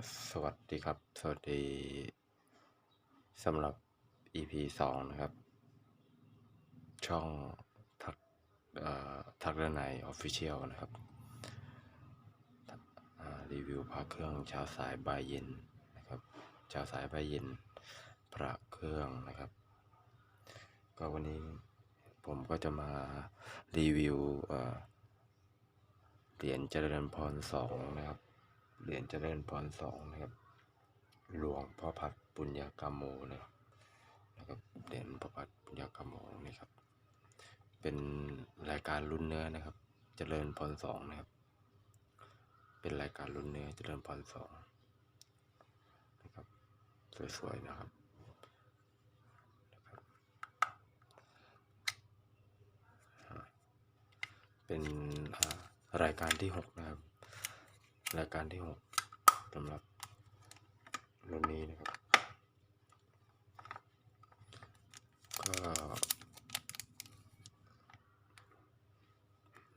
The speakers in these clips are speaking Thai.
สวัสดีครับ สวัสดีสำหรับ EP สองนะครับ ช่องทักเอ่อทักรื่องในออฟฟิเชียลนะครับรีวิวพระเครื่องเช้าสายบ่ายเย็นนะครับเช้าสายบ่ายเย็นพระเครื่องนะครับ ก็วันนี้ผมก็จะมารีวิวเอ่อเหรียญเจริญพรสองนะครับ เหรียญเจริญพรสองนะครับ หลวงพ่อพัดปุญญากามโมนะครับนะครับเหรียญพ่อพัดปุญญากามโมนี่ครับ เป็นรายการรุ่นเนื้อนะครับ เจริญพรสองนะครับ เป็นรายการรุ่นเนื้อเจริญพรสองนะครับ สวยๆนะครับเป็นอ่ารายการที่หกนะครับ รายการที่หกสำหรับรุ่นนี้นะครับก็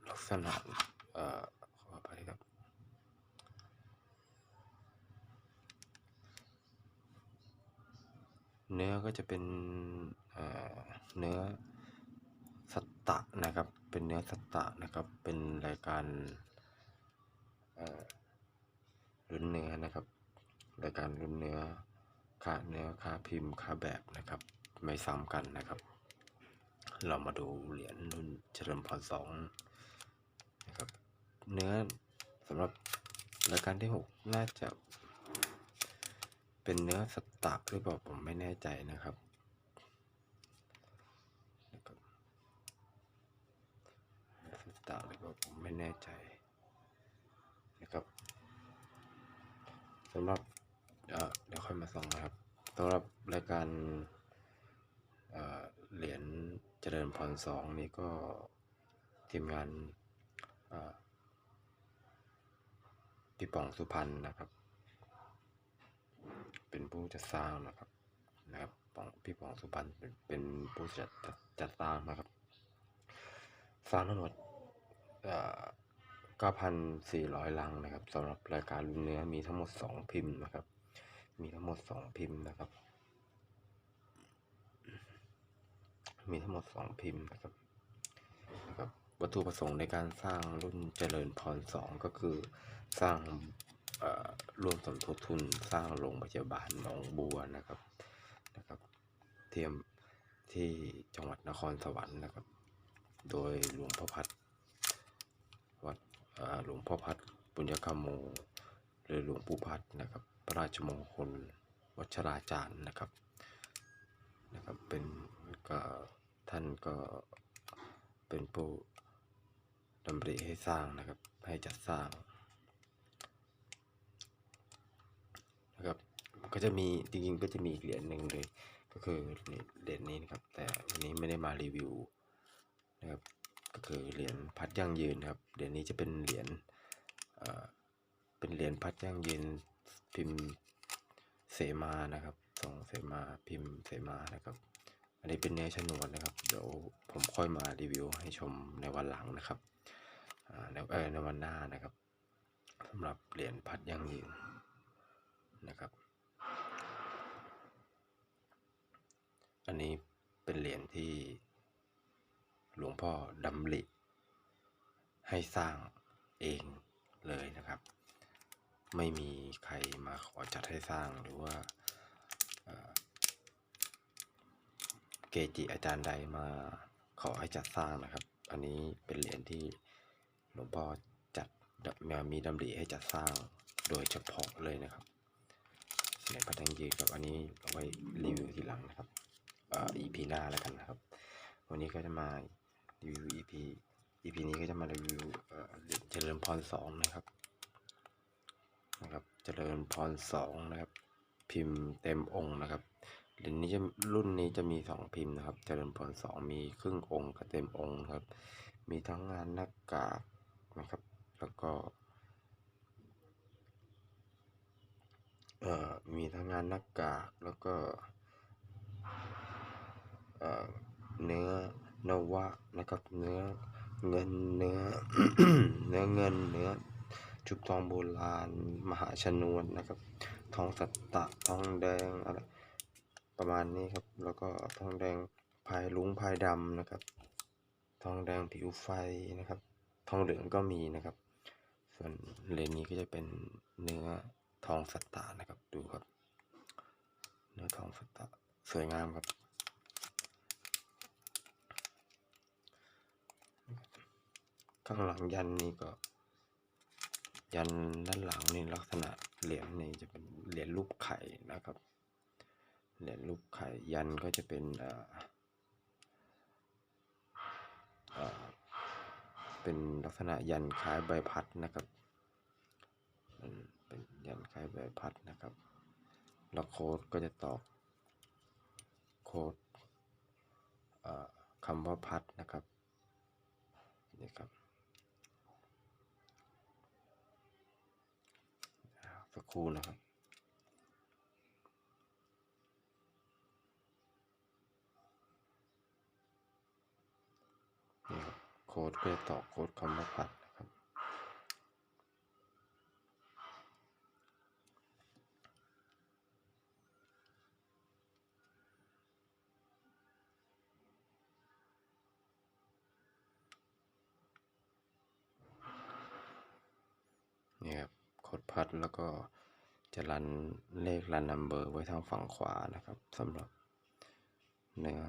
ลักษณะเอ่อขออภัยครับเนื้อก็จะเป็นเอ่อเนื้อสตะนะครับ เป็นเนื้อสตะนะครับ เป็นรายการ รุ่นเนื้อนะครับรายการรุ่นเนื้อค่าเนื้อค่าพิมพ์ค่าแบบนะครับ ไม่ซ้ำกันนะครับ เรามาดูเหรียญรุ่นเฉลิมพรสองนะครับ เนื้อสำหรับรายการที่หกน่าจะเป็นเนื้อสตักหรือเปล่าผมไม่แน่ใจนะครับนะครับเนื้อสตักหรือเปล่าผมไม่แน่ใจนะครับ สำหรับเอ่อเดี๋ยวค่อยมาส่องนะครับสำหรับรายการเอ่อเหรียญเจริญพรสองนี่ก็ทีมงานเอ่อพี่ป๋องสุพรรณนะครับ เป็นผู้จัดสร้างนะครับนะครับปองพี่ปองสุพรรณเป็นผู้จัดจัดจัดสร้างนะครับ สร้างทั้งหมด เก้าพันสี่ร้อยลังนะครับสำหรับรายการรุ่นเนื้อมีทั้งหมดสองพิมพ์นะครับ มีทั้งหมดสองพิมพ์นะครับ มีทั้งหมดสองพิมพ์นะครับนะครับ วัตถุประสงค์ในการสร้างรุ่นเจริญพรสองก็คือสร้างเอ่อร่วมสมทบทุนสร้างโรงพยาบาลหนองบัวนะครับนะครับ เทียมที่จังหวัดนครสวรรค์นะครับ โดยหลวงพ่อพัดวัด หลวงพ่อพัดปุญญคมโมหรือหลวงปู่พัดนะครับ พระราชมงคลวัชราจารย์นะครับนะครับเป็นก็ท่านก็เป็นผู้ดำริให้สร้างนะครับให้จัดสร้างนะครับก็จะมีจริงๆก็จะมีอีกเหรียญหนึ่งเลย ก็คือเหรียญนี้นะครับ แต่วันนี้ไม่ได้มารีวิวนะครับ ก็คือเหรียญพัดยั่งยืนครับเหรียญนี้จะเป็นเหรียญเป็นเหรียญพัดยั่งยืนพิมพ์เสมานะครับส่งเสมาพิมพ์เสมานะครับ อันนี้เป็นเนื้อชนวนนะครับ เดี๋ยวผมค่อยมารีวิวให้ชมในวันหลังนะครับในเออในวันหน้านะครับสำหรับเหรียญพัดยั่งยืนนะครับ อันนี้เป็นเหรียญที่ หลวงพ่อดำริให้สร้างเองเลยนะครับ ไม่มีใครมาขอจัดให้สร้างหรือว่าเกจิอาจารย์ใดมาขอให้จัดสร้างนะครับ อันนี้เป็นเหรียญที่หลวงพ่อจัดมีดำริให้จัดสร้างโดยเฉพาะเลยนะครับเหรียญพัดทั้งยืนกับอันนี้เอาไว้รีวิวทีหลังนะครับเอ่อ EP หน้าแล้วกันนะครับ วันนี้ก็จะมา รีวิว EP EP นี้ก็จะมารีวิวเอ่อเจริญพรสองนะครับนะครับ เจริญพรสองนะครับ พิมพ์เต็มองค์นะครับเหรียญนี้จะรุ่นนี้จะมีสองพิมพ์นะครับ เจริญพรสองมีครึ่งองค์กับเต็มองค์ครับ มีทั้งงานหน้ากากนะครับ แล้วก็เอ่อมีทั้งงานหน้ากากแล้วก็เอ่อเนื้อ นวะนะครับเนื้อเงินเนื้อเนื้อเงินเนื้อจุบทองโบราณ มหาชนวนนะครับ ทองสัตตะทองแดงอะไรประมาณนี้ครับ แล้วก็ทองแดงพายลุงพายดำนะครับ ทองแดงผิวไฟนะครับ ทองเหลืองก็มีนะครับ ส่วนเลนนี้ก็จะเป็นเนื้อทองสัตตะนะครับ ดูครับ เนื้อทองสัตตะสวยงามครับ ข้างหลังยันนี่ก็ ยันด้านหลังนี่ลักษณะเหรียญนี่จะเป็นเหรียญรูปไข่นะครับเหรียญรูปไข่ยันก็จะเป็นเอ่อเป็นลักษณะยันคล้ายใบพัดนะครับมันเป็นยันคล้ายใบพัดนะครับ แล้วโค้ดก็จะตอกโค้ดคำว่าพัดนะครับนี่ครับ สักครู่นะครับนี่ครับโค้ดก็จะต่อโค้ดคำว่าผัดนะครับ นี่ครับโค้ ดพัดแล้วก็จะรันเลขรันนัมเบอร์ไว้ทางฝั่งขวานะครับสำหรับเนื้อ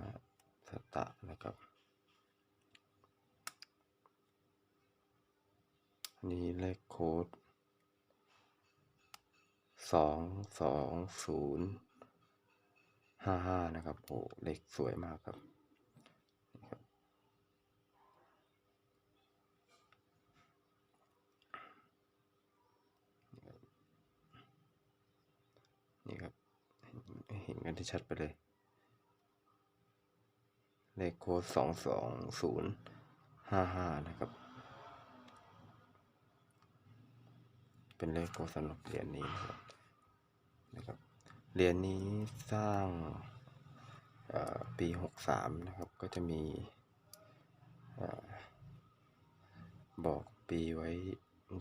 สตะนะครับนนี้เลขโค้ดสองสองศูนย์ห้าห้านะครับโอ้เลขสวยมากครับนี่ครับ นี่ครับ เห็นกัน ที่ชัดไปเลย เลขโค้ดสองสองศูนย์ห้าห้านะครับ เป็นเลขโค้ดสำหรับเหรียญนี้นะครับนะครับเหรียญนี้สร้างปีหกสามนะครับ ก็จะมีอบอกปีไว้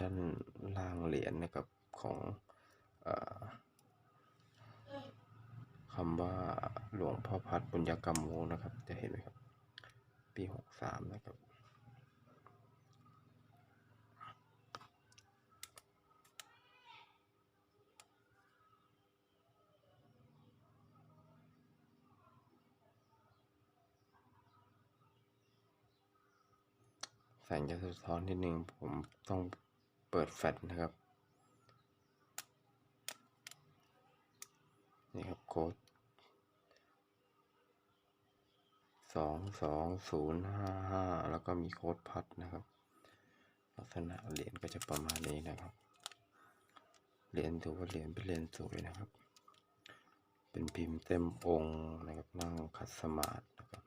ด้านล่างเหรียญนะครับของอ คำว่าหลวงพ่อพัดบุญญกรรมโมนะครับ จะเห็นไหมครับ ปีหกสามนะครับแสงจะสะท้อนนิดนึงผมต้องเปิดแฟลชนะครับ นี่ครับโค้ด สองสองศูนย์ห้าห้าแล้วก็มีโค้ดพัดนะครับ ลักษณะเหรียญก็จะประมาณนี้นะครับ เหรียญถือว่าเหรียญเป็นเหรียญสวยนะครับ เป็นพิมพ์เต็มองค์นะครับนั่งขัดสมาธินะครับ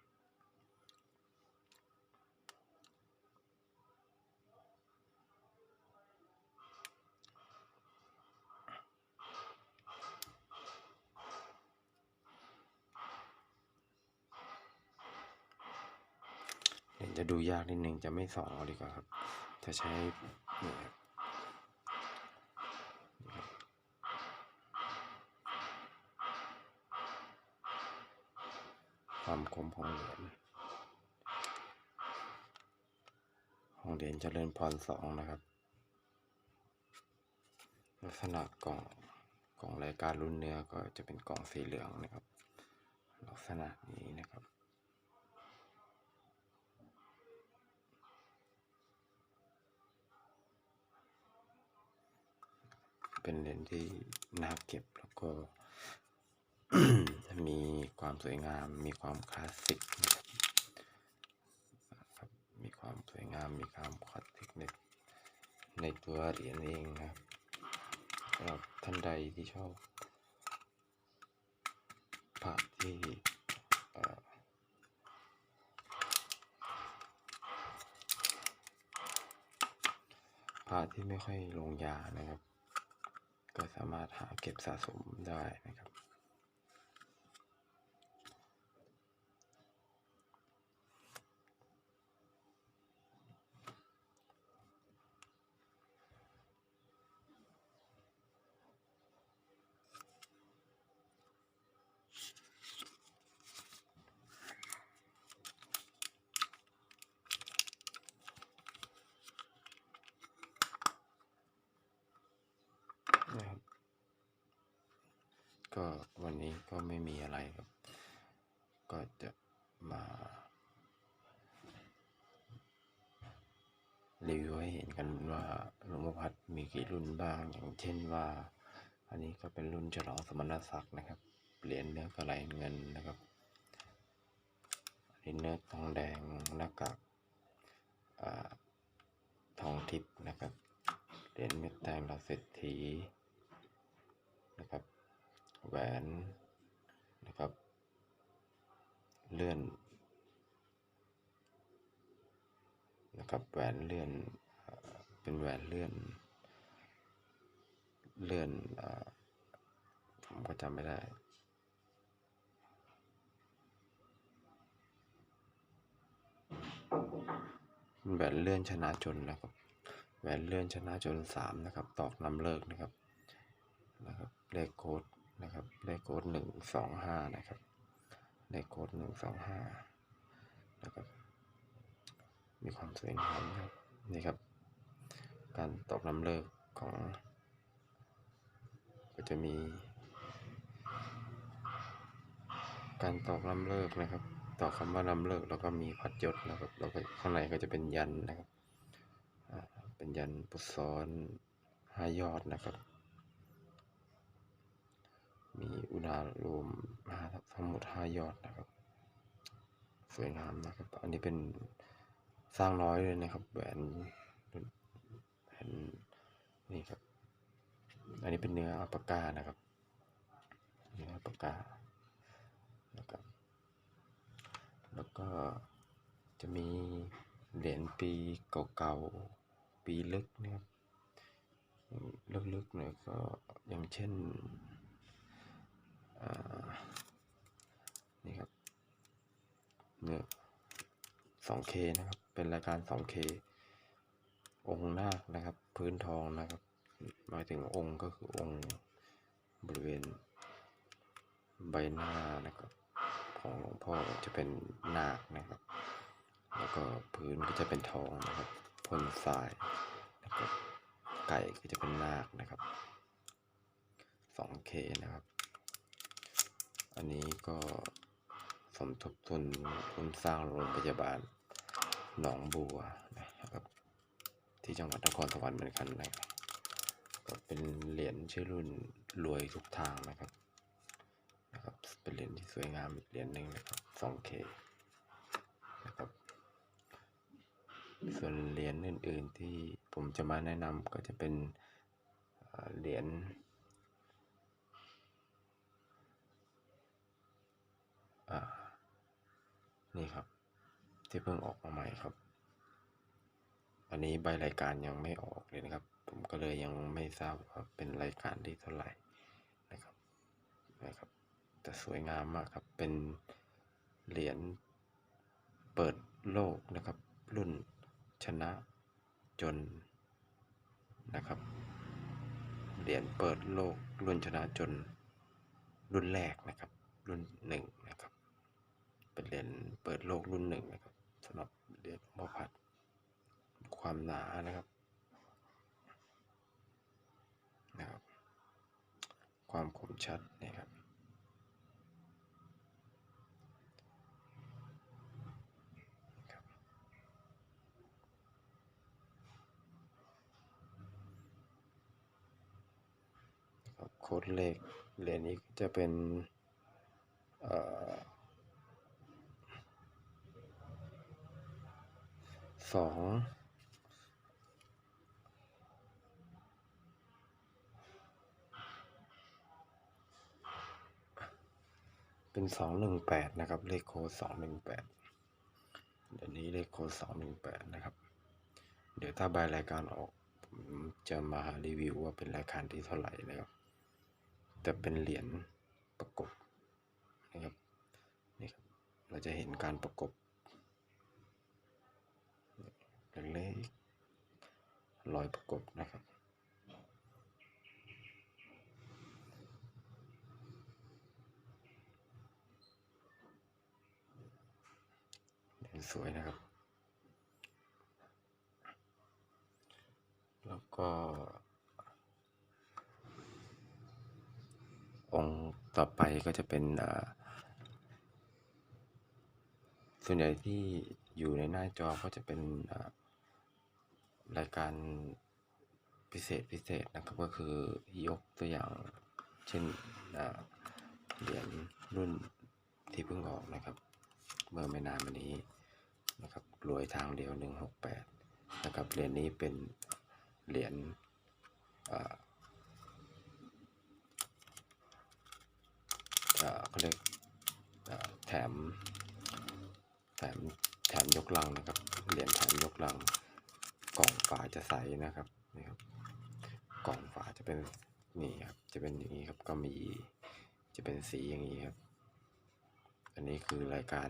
เห็น จะดูยากนิดนึงจะไม่สองเอาดีกว่าครับ จะใช้นี่ครับความคมของเหรียญของเหรียญเจริญพรสองนะครับ ลักษณะกล่องกล่องรายการรุ่นเนื้อก็จะเป็นกล่องสีเหลืองนะครับ ลักษณะนี้นะครับ เป็นเหรียญที่น่าเก็บแล้วก็มีความสวยงาม มีความคลาสสิกนะครับมีความสวยงาม มีความคลาสสิกในในตัวเหรียญเองนะครับสำหรับท่านใดที่ชอบพระที่พระที่ไม่ค่อยลงยานะครับ ก็สามารถหาเก็บสะสมได้นะครับ น ก็วั นี้ก็ไม่มีอะไรครับ ก็จะมารีวิวให้เห็นกันว่าหลวงพ่อพัดมีกี่รุ่นบ้างอย่างเช่นว่า อันนี้ก็เป็นรุ่นฉลองสมณศักดิ์นะครับเหรียญเนื้อกระไหลเงินนะครับเหรียญเนื้อทองแดงหน้ากากทองทิพย์นะครับเหรียญเม็ดแดงเราเศรษฐีนะครับ แหวนนะครับ เลื่อนนะครับแหวนเลื่อนเป็นแหวนเลื่อน เลื่อนอผมก็จำไม่ได้แหวนเลื่อนชนะจนนะครับแหวนเลื่อนชนะจนสามนะครับ ตอกนำเลิกนะครับนะครับเลขโค้ด นะครับเลขโค้ดหนึ่งสองห้านะครับเลขโค้ดหนึ่งสองห้านะครับ มีความสวยงามนะครับ นี่ครับ การตอกนำเลิกของ ก็จะมี การตอกนำเลิกนะครับตอกคำว่านำเลิกแล้วก็มีพัดยศนะครับ แล้วก็ข้างในก็จะเป็นยันนะครับ เป็นยันปุษซ้อนห้ายอดนะครับ มีอุณารวมห้าทั้งหมดห้ายอดนะครับ สวยงามนะครับ อันนี้เป็นสร้างน้อยเลยนะครับแหวนแหวนนี่ครับ อันนี้เป็นเนื้ออัลปากานะครับเนื้ออัลปากานะครับ แล้วก็จะมีเหรียญปีเก่าๆปีลึกนะครับลึกๆหน่อยก็อย่างเช่น นี่ครับเนื้อ 2K นะครับ เป็นรายการ 2K องค์นาคนะครับ พื้นทองนะครับ หมายถึงองค์ก็คือองค์บริเวณใบหน้านะครับ ของหลวงพ่อจะเป็นนาคนะครับ แล้วก็พื้นก็จะเป็นทองนะครับพ่นทรายนะครับไก่ก็จะเป็นนาคนะครับ 2K นะครับ อันนี้ก็สมทบทุนทุนสร้างโรงพยาบาลหนองบัวนะครับ ที่จังหวัดนครสวรรค์เหมือนกันนะครับก็เป็นเหรียญชื่อรุ่นรวยทุกทางนะครับนะครับ เป็นเหรียญที่สวยงามอีกเหรียญหนึ่งนะครับ 2K นะครับ ส่วนเหรียญอื่น ๆ ที่ผมจะมาแนะนำก็จะเป็นเอ่อเหรียญอ่า นี่ครับ ที่เพิ่งออกมาใหม่ครับ อันนี้ใบรายการยังไม่ออกเลยนะครับ ผมก็เลยยังไม่ทราบว่าเป็นรายการที่เท่าไหร่นะครับนะครับแต่สวยงามมากครับเป็นเหรียญเปิดโลกนะครับ รุ่นชนะจนนะครับเหรียญเปิดโลกรุ่นชนะจนรุ่นแรกนะครับ รุ่นหนึ่งนะครับ เป็นเหรียญเปิดโลกรุ่นหนึ่งนะครับสำหรับเหรียญหลวงพ่อพัดความหนานะครับนะครับ ความคมชัดนะครับครับครับโค้ดเลขเหรียญนี้จะเป็น เอ่อ สองเป็นสองหนึ่งแปดนะครับ เลขโค้ดสองหนึ่งแปดเดี๋ยวนี้เลขโค้ดสองหนึ่งแปดนะครับ เดี๋ยวถ้าใบรายการออกผมจะมารีวิวว่าเป็นรายการที่เท่าไหร่นะครับ แต่เป็นเหรียญประกบนะครับนี่ครับ เราจะเห็นการประกบเล็กๆ รอยประกบนะครับ สวยนะครับ แล้วก็ องค์ต่อไปก็จะเป็นอ่าส่วนใหญ่ที่อยู่ในหน้าจอก็จะเป็นอ่า รายการพิเศษพิเศษนะครับก็คือยกตัวอย่างเช่นเหรียญรุ่นที่เพิ่งออกนะครับ เมื่อไม่นานมานี้นะครับรวยทางเดียว 168 นะครับเหรียญนี้เป็นเหรียญอ่าเขาเรียกอ่าแถมแถมแถมยกลังนะครับเหรียญแถมยกลัง กล่องฝาจะใสนะครับนี่ครับ กล่องฝาจะเป็นนี่ครับ จะเป็นอย่างนี้ครับก็มีจะเป็นสีอย่างนี้ครับ อันนี้คือรายการ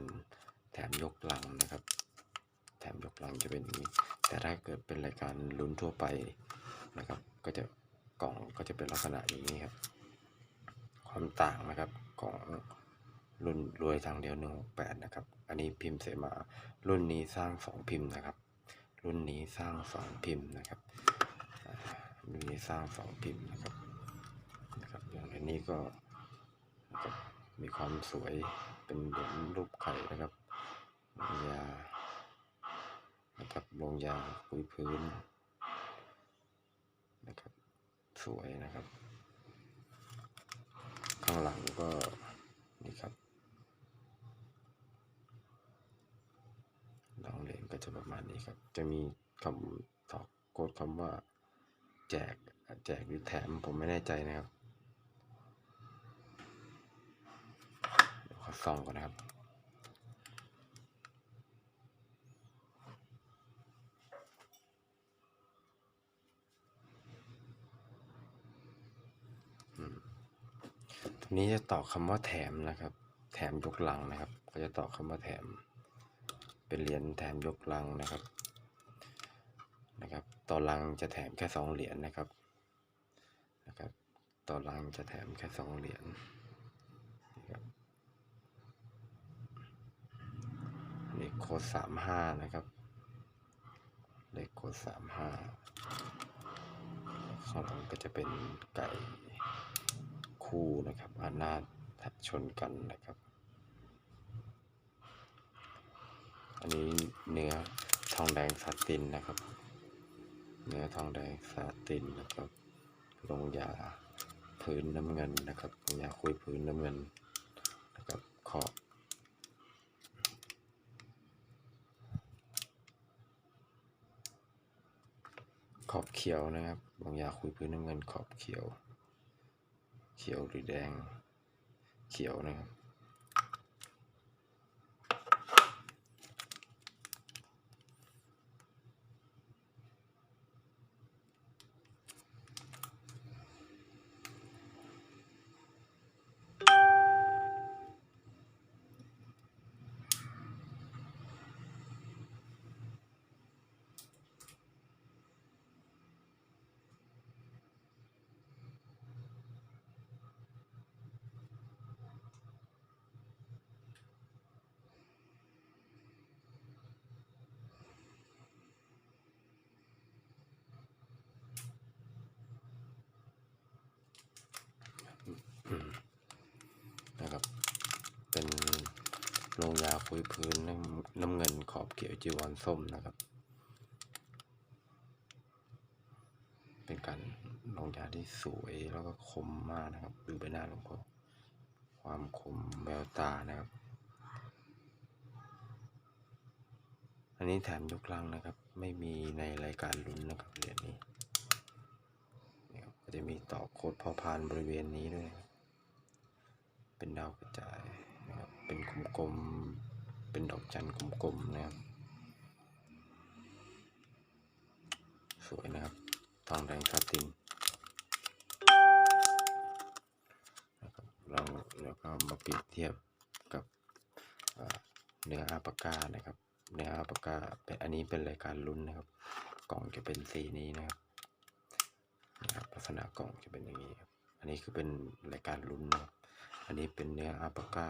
แถมยกลังนะครับ แถมยกลังจะเป็นอย่างนี้ แต่ถ้าเกิดเป็นรายการลุ้นทั่วไปนะครับ ก็จะกล่องก็จะเป็นลักษณะอย่างนี้ครับ ความต่างนะครับของรุ่นรวยทางเดียว168นะครับ อันนี้พิมพ์เสมารุ่นนี้สร้างสองพิมพ์นะครับ รุ่นนี้สร้างสองพิมพ์นะครับรุ่นนี้สร้างสองพิมพ์นะครับนะครับอย่างนนี้ก็นะครับมีความสวยเป็นเหรียญรูปไข่นะครับลงยานะครับลงยาคุยพื้นนะครับสวยนะครับ ข้างหลังก็นี่ครับ ลองเหรียญก็จะประมาณนี้ครับ จะมีคำตอกโค้ดคำว่า แจกแจกหรือแถมผมไม่แน่ใจนะครับเดี๋ยวขอส่องก่อนนะครับตรงนี้จะต่อคำว่าแถมนะครับ แถมยกหลังนะครับ ก็จะต่อคำว่าแถม เป็นเหรียญแถมยกลังนะครับนะครับ ต่อลังจะแถมแค่สองเหรียญนะครับนะครับ ต่อลังจะแถมแค่สองเหรียญนะครับเลขโค้ดสามห้านะครับเลขโค้ดสามห้าข้างหลังก็จะเป็นไก่คู่นะครับอานาถชนกันนะครับ อันนี้เนื้อทองแดงซาตินนะครับ เนื้อทองแดงซาตินนะครับลงยาพื้นน้ำเงินนะครับลงยาคุยพื้นน้ำเงินนะครับขอบขอบเขียวนะครับลงยาคุยพื้นน้ำเงินขอบเขียว เขียวหรือแดง เขียวนะครับ เป็น โรงยาคุยพื้นน้ำน้ำเงินขอบเขียวจีวรส้มนะครับ เป็นการลงยาที่สวยแล้วก็คมมากนะครับ ดูใบหน้าหลวงพ่อความคมแววตานะครับ อันนี้แถมยกลังนะครับ ไม่มีในรายการลุ้นนะครับเหรียญนี้นี่ครับก็จะมีต่อโคดพอพานบริเวณนี้ด้วย เป็นดาวกระจาย นะครับเป็นกลมๆเป็นดอกจันทร์กลมๆนะครับ สวยนะครับทองแดงซาตินนะครับเราแล้วก็มาเปรียบเทียบกับเนื้ออาปากานะครับเนื้ออาปากาเป็นอันนี้เป็นรายการลุ้นนะครับ กล่องจะเป็นสีนี้นะครับนะครับลักษณะกล่องจะเป็นอย่างนี้ครับอันนี้คือเป็นรายการลุ้นนะครับอันนี้เป็นเนื้ออาปากา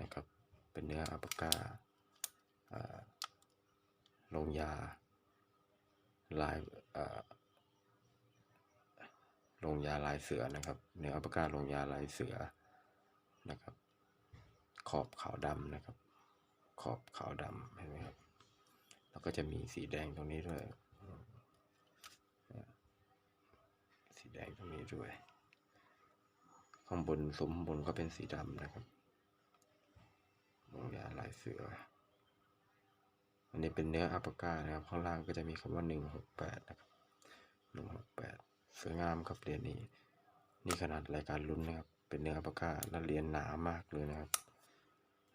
นะครับ เป็นเนื้ออาปากาลงยา ลายลงยาลายเสือนะครับ เนื้ออัปปะกาลงยาลายเสือนะครับ ขอบขาวดำนะครับ ขอบขาวดำเห็นไหมครับ แล้วก็จะมีสีแดงตรงนี้ด้วย สีแดงตรงนี้ด้วย ข้างบนซุ้มบนก็เป็นสีดำนะครับ ลงยาลายเสือ อันนี้เป็นเนื้ออัปปาก้านะครับ ข้างล่างก็จะมีคำว่าหนึ่งหกแปดนะครับหนึ่งหกแปดสวยงามครับเหรียญนี้ นี่ขนาดรายการลุ้นนะครับ เป็นเนื้ออัปปาก้าและเหรียญหนามากเลยนะครับ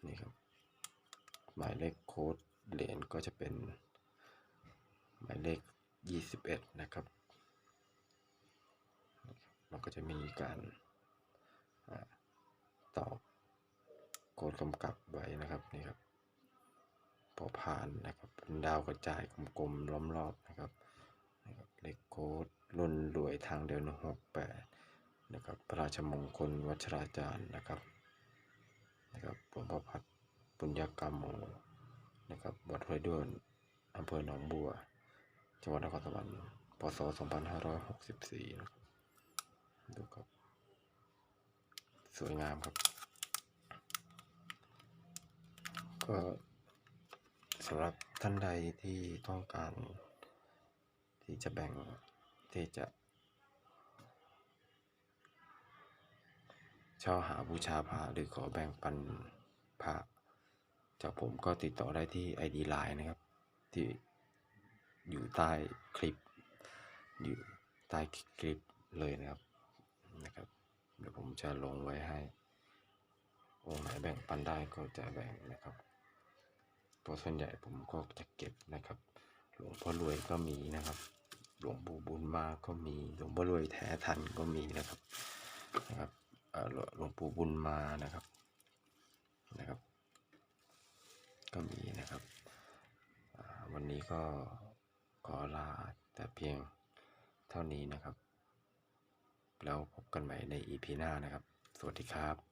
นี่ครับ หมายเลขโค้ดเหรียญก็จะเป็น หมายเลขยี่สิบเอ็ดนะครับเราก็จะมีการอ่าตอก โคดกำกับไว้นะครับนี่ครับพอผ่านนะครับเป็นดาวกระจายกลมๆล้อมรอบนะครับนะครับเลขโคดรุ่นรวยทางเดินหกแปดนะครับพระราชมงคลวัชราจารย์นะครับนะครับหลวงพ่อพัดปุญญกรรมโมนะครับวัดห้วยด้วนอำเภอหนองบัว จังหวัดนครสวรรค์พศ 2564นะครับดูครับ สวยงามครับ ก็สำหรับท่านใดที่ต้องการ ที่จะแบ่งที่จะเช่าหาบูชาพระหรือขอแบ่งปันพระจากผมก็ติดต่อได้ที่ ID Line นะครับ ที่อยู่ใต้คลิป อยู่ใต้คลิปเลยนะครับนะครับ เดี๋ยวผมจะลงไว้ให้ องค์ไหนแบ่งปันได้ก็จะแบ่งนะครับเพราะส่วนใหญ่ผมก็จะเก็บนะครับ หลวงพ่อรวยก็มีนะครับ หลวงปู่บุญมาก็มีหลวงพ่อรวยแท้ทันก็มีนะครับนะครับเอ่อหลวงปู่บุญมานะครับนะครับ ก็มีนะครับ วันนี้ก็ขอลาแต่เพียงเท่านี้นะครับ แล้วพบกันใหม่ใน EP หน้านะครับ สวัสดีครับ